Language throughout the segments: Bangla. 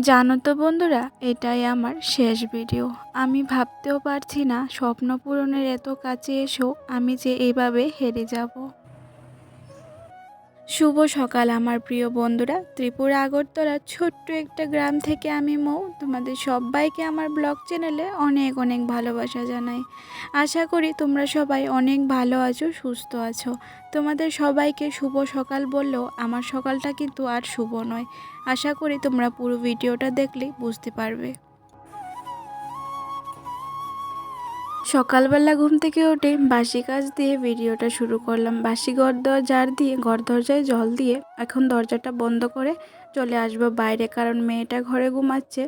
জানো তো বন্ধুরা, এটাই আমার শেষ ভিডিও আমি ভাবতেও পারছি না, স্বপ্ন পূরণের এত কাছে এসো, আমি যে এইভাবে হেরে যাব। শুভ সকাল, আমার প্রিয় বন্ধুরা। ত্রিপুরা আগরতলার ছোট্ট একটা গ্রাম থেকে আমি মৌ। তোমাদের সবাইকে আমার ব্লগ চ্যানেলে অনেক অনেক ভালোবাসা জানাই। আশা করি তোমরা সবাই অনেক ভালো আছো, সুস্থ আছো। তোমাদের সবাইকে শুভ সকাল বললেও আমার সকালটা কিন্তু আর শুভ নয়। আশা করি তোমরা পুরো ভিডিওটা দেখলেই বুঝতে পারবে। সকালবেলা ঘুম থেকে উঠে বাসি কাজ দিয়ে ভিডিওটা শুরু করলাম। বাসি ঘর দেওয়া ঝাড় দিয়ে ঘর দরজায় জল দিয়ে এখন দরজাটা বন্ধ করে চলে আসব বাইরে কারণ মেয়েটা ঘরে ঘুমাচ্ছে।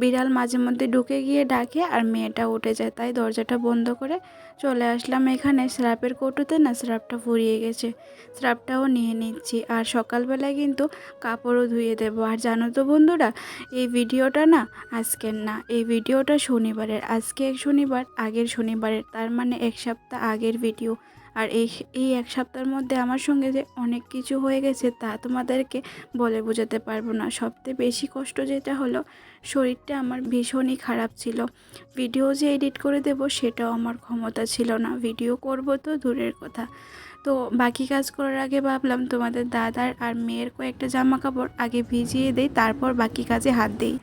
বিড়াল মাঝে মধ্যে ঢুকে গিয়ে ডাকে আর মেয়েটা উঠে যায়। তাই দরজাটা বন্ধ করে চলে আসলাম এখানে। স্রাপের কৌটোতে না স্রাপটা ফুরিয়ে গেছে। স্রাপটাও নিয়ে নিচ্ছি। আর সকালবেলায় কিন্তু কাপড়ও ধুয়ে দেবো। আর জানো তো বন্ধুরা, এই ভিডিওটা না আজকের না, এই ভিডিওটা শনিবারের। আজকে এক শনিবার, আগের শনিবারের। তার মানে এক সপ্তাহ আগের ভিডিও। আর এই এই এক সপ্তাহের মধ্যে আমার সঙ্গে যে অনেক কিছু হয়ে গেছে তা তোমাদেরকে বলে বোঝাতে পারব না। সবচেয়ে বেশি কষ্ট যেটা হলো, শরীরটা আমার ভীষণই খারাপ ছিল। ভিডিও যে এডিট করে দেব সেটাও আমার ক্ষমতা ছিল না। ভিডিও করব তো দূরের কথা। তো বাকি কাজ করার আগে ভাবলাম তোমাদের দাদার আর মেয়ের কয়েকটা জামা কাপড় আগে ভিজিয়ে দেই, তারপর বাকি কাজে হাত দিই।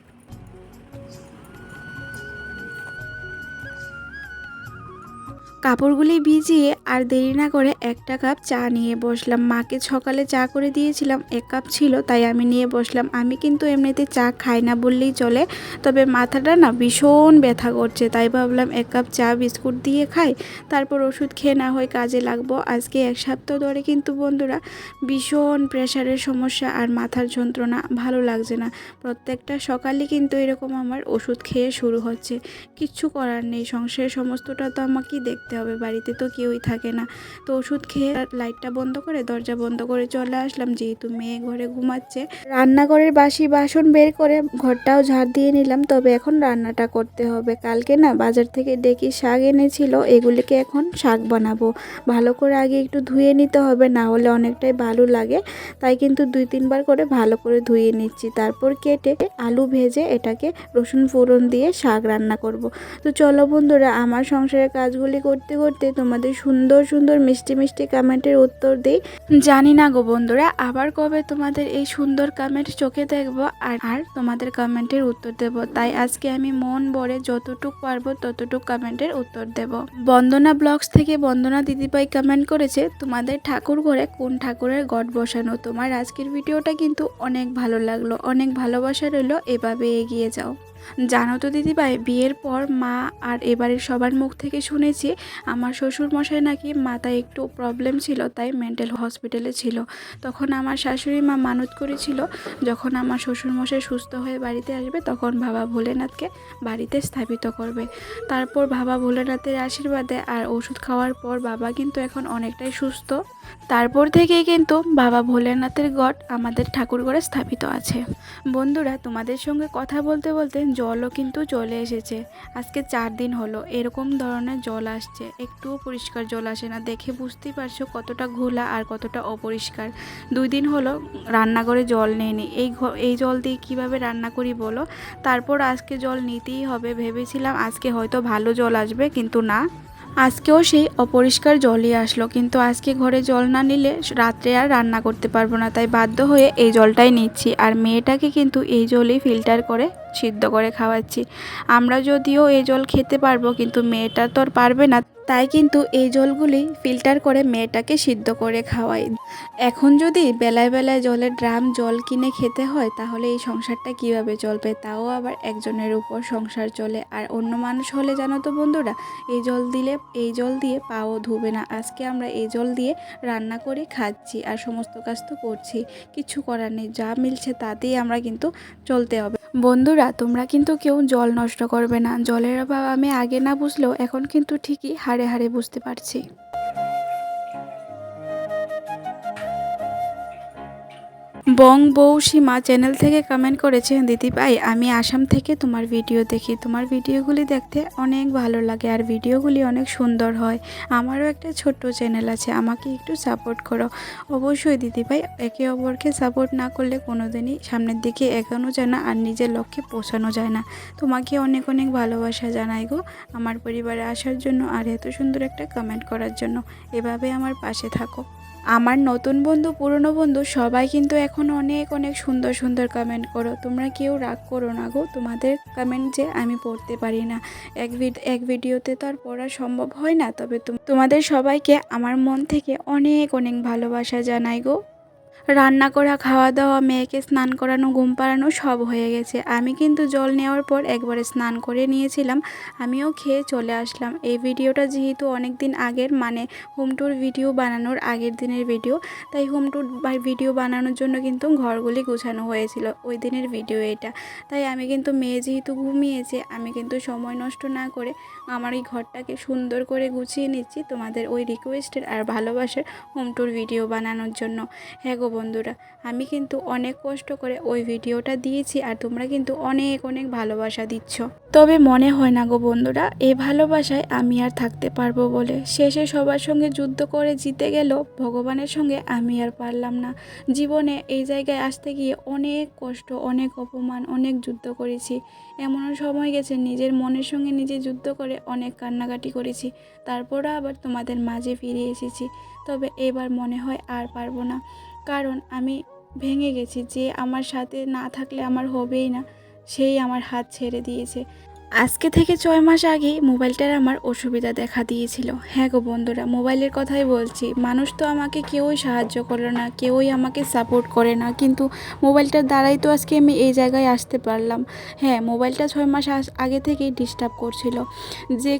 কাপড়গুলি ভিজিয়ে আর দেরি না করে একটা কাপ চা নিয়ে বসলাম। মাকে সকালে চা করে দিয়েছিলাম, এক কাপ ছিল, তাই আমি নিয়ে বসলাম। আমি কিন্তু এমনিতে চা খাই না বললেই চলে, তবে মাথাটা না ভীষণ ব্যথা করছে, তাই ভাবলাম এক কাপ চা, বিস্কুট দিয়ে খাই, তারপর ওষুধ খেয়ে না হয় কাজে লাগবো। আজকে এক সপ্তাহ ধরে কিন্তু বন্ধুরা ভীষণ প্রেশারের সমস্যা আর মাথার যন্ত্রণা, ভালো লাগছে না। প্রত্যেকটা সকালে কিন্তু এরকম আমার ওষুধ খেয়ে শুরু হচ্ছে। কিচ্ছু করার নেই, সংসারের সমস্তটা তো আমাকেই দেখতে হবে, বাড়িতে তো কেউই থাকে না। তো ওষুধ খেয়ে লাইটটা বন্ধ করে, দরজা বন্ধ করে চলে আসলাম, যেহেতু মেয়ে ঘরে ঘুমাচ্ছে। রান্নাঘরের বাসি বাসন বের করে ঘরটাও ঝাড় দিয়ে নিলাম, তবে এখন রান্নাটা করতে হবে। কালকে না বাজার থেকে ডেকি শাক এনেছিল, এগুলিকে এখন শাক বানাবো। ভালো করে আগে একটু ধুয়ে নিতে হবে, না হলে অনেকটাই ভালো লাগে। তাই কিন্তু দুই তিনবার করে ভালো করে ধুয়ে নিচ্ছি। তারপর কেটে আলু ভেজে এটাকে রসুন ফোড়ন দিয়ে শাক রান্না করব। তো চলো বন্ধুরা, আমার সংসারের কাজগুলি করতে করতে করতে তোমাদের সুন্দর সুন্দর, মিষ্টি মিষ্টি কমেন্টের উত্তর দিই। জানি না গো বন্ধুরা, আবার কবে তোমাদের এই সুন্দর কমেন্ট চোখে দেখব আর আর তোমাদের কমেন্টের উত্তর দেব। তাই আজকে আমি মন ভরে যতটুক পারব ততটুক কমেন্টের উত্তর দেব। বন্দনা ব্লগস থেকে বন্দনা দিদিভাই কমেন্ট করেছে, তোমাদের ঠাকুর ঘরে কোন ঠাকুরের গড বসানো? তোমার আজকের ভিডিওটা কিন্তু অনেক ভালো লাগল। অনেক ভালোবাসা রইল। এভাবে এগিয়ে যাও। জানো তো দিদিভাই, বিয়ের পর মা আর এবারের সবার মুখ থেকে শুনেছি আমার শ্বশুর মশাই নাকি মাথায় একটু প্রবলেম ছিল, তাই মেন্টাল হসপিটালে ছিল। তখন আমার শাশুড়ি মা মানত করেছিল, যখন আমার শ্বশুর মশাই সুস্থ হয়ে বাড়িতে আসবে, তখন বাবা ভোলেনাথকে বাড়িতে স্থাপিত করবে। তারপর বাবা ভোলেনাথের আশীর্বাদে আর ওষুধ খাওয়ার পর বাবা কিন্তু এখন অনেকটাই সুস্থ। তারপর থেকেই কিন্তু বাবা ভোলেনাথের গড আমাদের ঠাকুরঘরে স্থাপিত আছে। বন্ধুরা, তোমাদের সঙ্গে কথা বলতে বলতে জলও কিন্তু চলে এসেছে। আজকে চার দিন হলো, এরকম ধরনের জল আসছে। একটুও পরিষ্কার জল আসে না। দেখে বুঝতেই পারছ কতটা ঘোলা আর কতটা অপরিষ্কার। দুই দিন হলো রান্নাঘরে জল নেয়নি এই এই জল দিয়ে কীভাবে রান্না করি বলো? তারপর আজকে জল নিতেই হবে। ভেবেছিলাম আজকে হয়তো ভালো জল আসবে, কিন্তু না। আজকেও সেই অপরিষ্কার জলই আসলো, কিন্তু আজকে ঘরে জল না নিলে রাত্রে আর রান্না করতে পারব না, তাই বাধ্য হয়ে এই জলটাই নিচ্ছি। আর মেয়েটাকে কিন্তু এই জলই ফিল্টার করে সিদ্ধ করে খাওয়াচ্ছি। আমরা যদিও এই জল খেতে পারব, কিন্তু মেয়েটা তো আর পারবে না। তাই কিন্তু এই জলগুলি ফিল্টার করে মেয়েটাকে সিদ্ধ করে খাওয়াই। এখন যদি বেলায় বেলায় জলের ড্রাম জল কিনে খেতে হয়, তাহলে এই সংসারটা কীভাবে চলবে? তাও আবার একজনের উপর সংসার চলে। আর অন্য মানুষ হলে জানো তো বন্ধুরা, এই জল দিলে, এই জল দিয়ে পাও ধুবে না। আজকে আমরা এই জল দিয়ে রান্না করে খাচ্ছি আর সমস্ত কাজ তো করছি। কিছু করার নেই, যা মিলছে তাতেই আমরা কিন্তু চলতে হবে। বন্ধুরা, তোমরা কিন্তু কেউ জল নষ্ট করবে না। জলের অভাব আমি আগে না বুঝলেও এখন কিন্তু ঠিকই হাড়ে হাড়ে বুঝতে পারছি। বং বউ সীমা চ্যানেল থেকে কমেন্ট করেছে দিদি ভাই, আমি আসাম থেকে তোমার ভিডিও দেখি। তোমার ভিডিওগুলি দেখতে অনেক ভালো লাগে আর ভিডিওগুলি অনেক সুন্দর হয়। আমারও একটা ছোট্ট চ্যানেল আছে, আমাকে একটু সাপোর্ট করো। অবশ্যই দিদি ভাই, একে অপরকে সাপোর্ট না করলে কোনো দিনই সামনের দিকে এগোনো যায় না আর নিজের লক্ষ্যে পৌঁছানো যায় না। তোমাকে অনেক অনেক ভালোবাসা জানাই গো আমার পরিবারে আসার জন্য আর এত সুন্দর একটা কমেন্ট করার জন্য। এভাবে আমার পাশে থাকো। আমার নতুন বন্ধু, পুরনো বন্ধু, সবাই কিন্তু এখন অনেক অনেক সুন্দর সুন্দর কমেন্ট করো। তোমরা কেউ রাগ করো না গো, তোমাদের কমেন্ট যে আমি পড়তে পারি না। এক এক ভিডিওতে তো আর পড়া সম্ভব হয় না, তবে তোম- তোমাদের সবাইকে আমার মন থেকে অনেক অনেক ভালোবাসা জানাই গো। রান্না করা খাওয়া দাওয়া মেয়েকে স্নান করানো, ঘুম পাড়ানো সব হয়ে গেছে। আমি কিন্তু জল নেওয়ার পর একবারে স্নান করে নিয়েছিলাম। আমিও খেয়ে চলে আসলাম। এই ভিডিওটা যেহেতু অনেক দিন আগের মানে হোম ট্যুর ভিডিও বানানোর আগের দিনের ভিডিও, তাই হোম ট্যুর ভিডিও বানানোর জন্য কিন্তু ঘরগুলি গোছানো হয়েছিল। ওই দিনের ভিডিও এটা। তাই আমি কিন্তু মেয়ে যেহেতু ঘুমিয়েছে, আমি কিন্তু সময় নষ্ট না করে আমার এই ঘরটাকে সুন্দর করে গুছিয়ে নিচ্ছি তোমাদের ওই রিকোয়েস্টের আর ভালোবাসার হোম ট্যুর ভিডিও বানানোর জন্য। হ্যাঁ গো বন্ধুরা, আমি কিন্তু অনেক কষ্ট করে ওই ভিডিওটা দিয়েছি আর তোমরা কিন্তু অনেক অনেক ভালোবাসা দিচ্ছ। তবে মনে হয় না গো বন্ধুরা, এ ভালোবাসায় আমি আর থাকতে পারব বলে। শেষে সবার সঙ্গে যুদ্ধ করে জিতে গেল, ভগবানের সঙ্গে আমি আর পারলাম না। জীবনে এই জায়গায় আসতে গিয়ে অনেক কষ্ট, অনেক অপমান, অনেক যুদ্ধ করেছি। এমনও সময় গেছে, নিজের মনের সঙ্গে নিজে যুদ্ধ করে অনেক কান্নাকাটি করেছি। তারপরও আবার তোমাদের মাঝে ফিরে এসেছি। তবে এবার মনে হয় আর পারব না। কারণ আমি ভেঙে গেছি যে আমার সাথে না থাকলে আমার হবেই না। সেই আমার হাত ছেড়ে দিয়েছে। আজকে থেকে ছয় মাস আগে মোবাইলটার আমার অসুবিধা দেখা দিয়েছিল। হ্যাঁ গো বন্ধুরা, মোবাইলের কথাই বলছি। মানুষ তো আমাকে কেউই সাহায্য করল না, কেউই আমাকে সাপোর্ট করে না। কিন্তু মোবাইলটার দ্বারাই তো আজকে আমি এই জায়গায় আসতে পারলাম। হ্যাঁ মোবাইলটা ছয় মাস আগে থেকেই ডিস্টার্ব করছিল। যে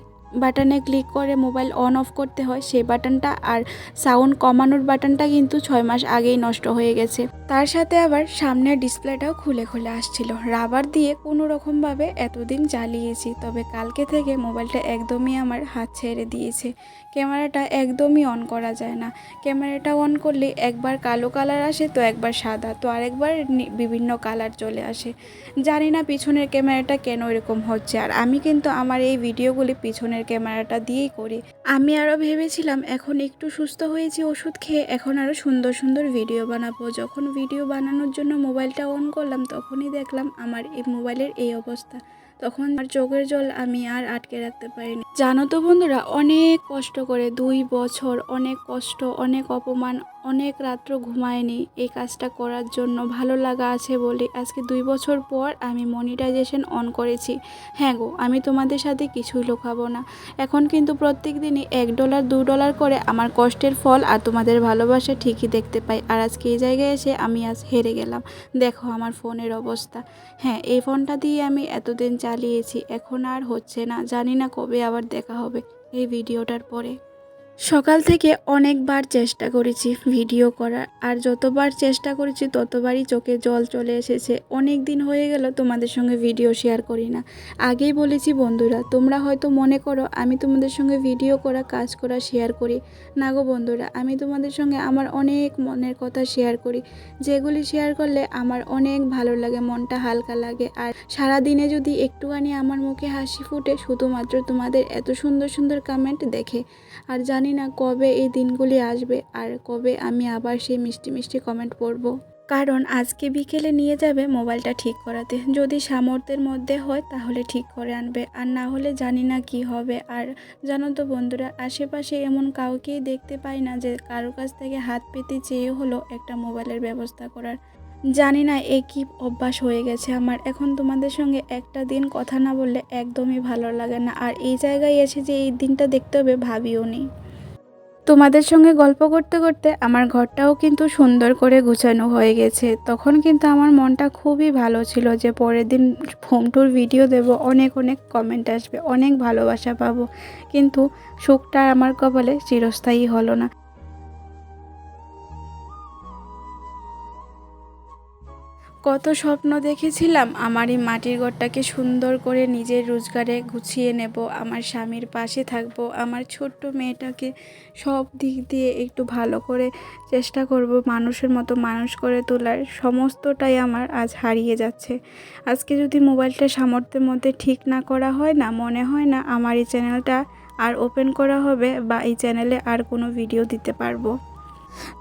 বাটনে ক্লিক করে মোবাইল অন অফ করতে হয়, সেই বাটনটা আর সাউন্ড কমানোর বাটনটা কিন্তু ছয় মাস আগেই নষ্ট হয়ে গেছে। তার সাথে আবার সামনের ডিসপ্লেটাও খুলে খুলে আসছিল। রাবার দিয়ে কোনো রকমভাবে এতদিন চালিয়েছি, তবে কালকে থেকে মোবাইলটা একদমই আমার হাত ছেড়ে দিয়েছে। ক্যামেরাটা একদমই অন করা যায় না। ক্যামেরাটা অন করলে একবার কালো কালার আসে, তো একবার সাদা, তো আরেকবার বিভিন্ন কালার চলে আসে। জানি না পিছনের ক্যামেরাটা কেন এরকম হচ্ছে, আর আমি কিন্তু আমার এই ভিডিওগুলি পিছনের ক্যামেরাটা দিয়েই করি। আমি আরও ভেবেছিলাম, এখন একটু সুস্থ হয়েছি ওষুধ খেয়ে এখন আরও সুন্দর সুন্দর ভিডিও বানাবো। যখন ভিডিও বানানোর জন্য মোবাইলটা অন করলাম, তখনই দেখলাম আমার এই মোবাইলের এই অবস্থা। তখন আর চোখের জল আমি আর আটকে রাখতে পারিনি। জানো তো বন্ধুরা, অনেক কষ্ট করে দুই বছর, অনেক কষ্ট, অনেক অপমান অনেক রাত্র ঘুমায়নি। এই কাজটা করার জন্য ভালো লাগা আছে বলে আজকে দুই বছর পর আমি মনিটাইজেশন অন করেছি। হ্যাঁ গো, আমি তোমাদের সাথে কিছুই লোকাবো না। এখন কিন্তু প্রত্যেক দিনই এক ডলার, দু ডলার করে আমার কষ্টের ফল আর তোমাদের ভালোবাসা ঠিকই দেখতে পাই। আর আজকে এই জায়গায় এসে আমি আজ হেরে গেলাম। দেখো আমার ফোনের অবস্থা। হ্যাঁ এই ফোনটা দিয়ে আমি এতদিন চালিয়েছি। এখন আর হচ্ছে না। জানি না কবে আবার দেখা হবে এই ভিডিওটার পরে। সকাল থেকে অনেকবার চেষ্টা করেছি ভিডিও করার, আর যতবার চেষ্টা করেছি ততবারই চোখে জল চলে এসেছে। অনেক দিন হয়ে গেল তোমাদের সঙ্গে ভিডিও শেয়ার করি না। আগেই বলেছি বন্ধুরা, তোমরা হয়তো মনে করো আমি তোমাদের সঙ্গে ভিডিও করা, কাজ করা শেয়ার করি। না গো বন্ধুরা, আমি তোমাদের সঙ্গে আমার অনেক মনের কথা শেয়ার করি। যেগুলি শেয়ার করলে আমার অনেক ভালো লাগে, মনটা হালকা লাগে। আর সারা দিনে যদি একটুখানি আমার মুখে হাসি ফুটে, শুধুমাত্র তোমাদের এত সুন্দর সুন্দর কমেন্ট দেখে। আর জানি না কবে এই দিনগুলি আসবে আর কবে আমি আবার সেই মিষ্টি মিষ্টি কমেন্ট পড়ব। কারণ আজকে বিকেলে নিয়ে যাবে মোবাইলটা ঠিক করাতে। যদি সামর্থ্যের মধ্যে হয় তাহলে ঠিক করে আনবে। আর না হলে জানি না কি হবে। আর জানো তো বন্ধুরা, আশেপাশে এমন কাউকেই দেখতে পাই না যে কারোর কাছ থেকে হাত পেতে চেয়ে হলো একটা মোবাইলের ব্যবস্থা করার। জানি না এ কি অভ্যাস হয়ে গেছে আমার। এখন তোমাদের সঙ্গে একটা দিন কথা না বললে একদমই ভালো লাগে না। আর এই জায়গায় এসে যে এই দিনটা দেখতে হবে ভাবিও নি তোমাদের সঙ্গে গল্প করতে করতে আমার ঘরটাও কিন্তু সুন্দর করে গুছানো হয়ে গেছে। তখন কিন্তু আমার মনটা খুবই ভালো ছিল যে পরের দিন হোম ট্যুর ভিডিও দেব, অনেক অনেক কমেন্ট আসবে, অনেক ভালোবাসা পাবো। কিন্তু সুখটা আমার কপালে চিরস্থায়ী হলো না। কত স্বপ্ন দেখেছিলাম আমার এই মাটির ঘরটাকে সুন্দর করে নিজের রোজগারে গুছিয়ে নেব, আমার স্বামীর পাশে থাকব, আমার ছোট্ট মেয়েটাকে সব দিক দিয়ে একটু ভালো করে চেষ্টা করব, মানুষের মতো মানুষ করে তোলার, সমস্তটাই আমার আজ হারিয়ে যাচ্ছে। আজকে যদি মোবাইলটা সামর্থ্যের মধ্যে ঠিক না করা হয় না, মনে হয় না আমার এই চ্যানেলটা আর ওপেন করা হবে বা এই চ্যানেলে আর কোনো ভিডিও দিতে পারব।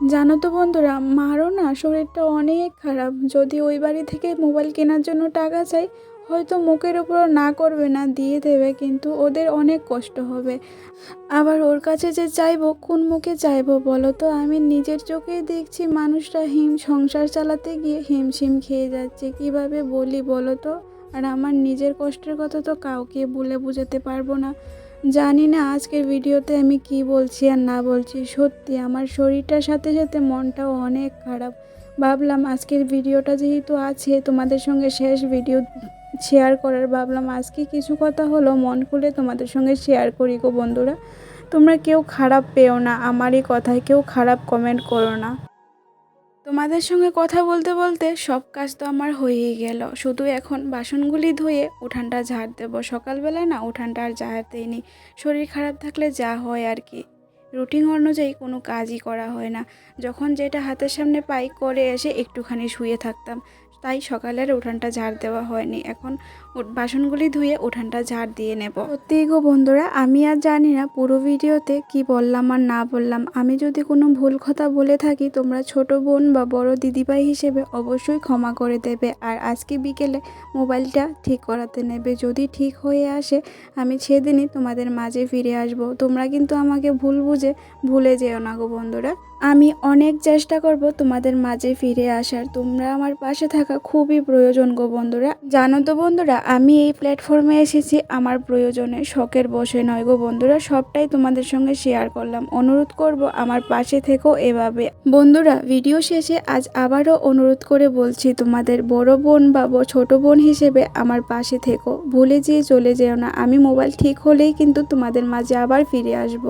জানো তো বন্ধুরা, মারও না শরীরটা অনেক খারাপ। যদি ওই বাড়ি থেকে মোবাইল কেনার জন্য টাকা চাই, হয়তো মুখের উপর না করবে না, দিয়ে দেবে, কিন্তু ওদের অনেক কষ্ট হবে। আবার ওর কাছে যে চাইব, কোন মুখে চাইব বলো তো? আমি নিজের চোখেই দেখছি মানুষরা হিম সংসার চালাতে গিয়ে হিমশিম খেয়ে যাচ্ছে। কীভাবে বলি বলো তো? আর আমার নিজের কষ্টের কথা তো কাউকে বলে বোঝাতে পারব না। জানি না আজকের ভিডিওতে আমি কি বলছি আর না বলছি। সত্যি, আমার শরীরটার সাথে সাথে মনটাও অনেক খারাপ। ভাবলাম আজকের ভিডিওটা যেহেতু আছে, তোমাদের সঙ্গে শেষ ভিডিও শেয়ার করার ভাবলাম আজকে কিছু কথা হলো, মন খুলে তোমাদের সঙ্গে শেয়ার করি গো বন্ধুরা। তোমরা কেউ খারাপ পেও না, আমারই কথায় কেউ খারাপ কমেন্ট করো না। তোমাদের সঙ্গে কথা বলতে বলতে সব কাজ তো আমার হয়েই গেল। শুধু এখন বাসনগুলি ধুয়ে উঠানটা ঝাড় দেবো। সকালবেলা না উঠানটা আর ঝাড় দিইনি শরীর খারাপ থাকলে যা হয় আর কি। রুটিন অনুযায়ী কোনো কাজই করা হয় না। যখন যেটা হাতের সামনে পাই করে এসে একটুখানি শুয়ে থাকতাম। তাই সকালের উঠানটা ঝাড় দেওয়া হয়নি। এখন বাসনগুলি ধুয়ে উঠানটা ঝাড় দিয়ে নেব। সত্যি গো বন্ধুরা, আমি আর জানি না পুরো ভিডিওতে কি বললাম আর না বললাম। আমি যদি কোনো ভুল কথা বলে থাকি, তোমরা ছোট বোন বা বড় দিদিভাই হিসেবে অবশ্যই ক্ষমা করে দেবে। আর আজকে বিকেলে মোবাইলটা ঠিক করাতে নেবে। যদি ঠিক হয়ে আসে, আমি সেদিনই তোমাদের মাঝে ফিরে আসব। তোমরা কিন্তু আমাকে ভুল বুঝে ভুলে যেও না গো বন্ধুরা। আমি অনেক চেষ্টা করব তোমাদের মাঝে ফিরে আসার। তোমরা আমার পাশে থাকা খুবই প্রয়োজন গো বন্ধুরা। জানো তো বন্ধুরা আমি এই প্ল্যাটফর্মে এসেছি, আমার প্রয়োজনে শখের বসে নয় গো বন্ধুরা, সবটাই তোমাদের সঙ্গে শেয়ার করলাম। অনুরোধ করব আমার পাশে থেকেও এভাবে। বন্ধুরা ভিডিও শেষে আজ আবারও অনুরোধ করে বলছি, তোমাদের বড় বোন বা ছোট বোন হিসেবে আমার পাশে থেকো। ভুলে যেয়ে চলে যেও না। আমি মোবাইল ঠিক হলেই কিন্তু তোমাদের মাঝে আবার ফিরে আসব।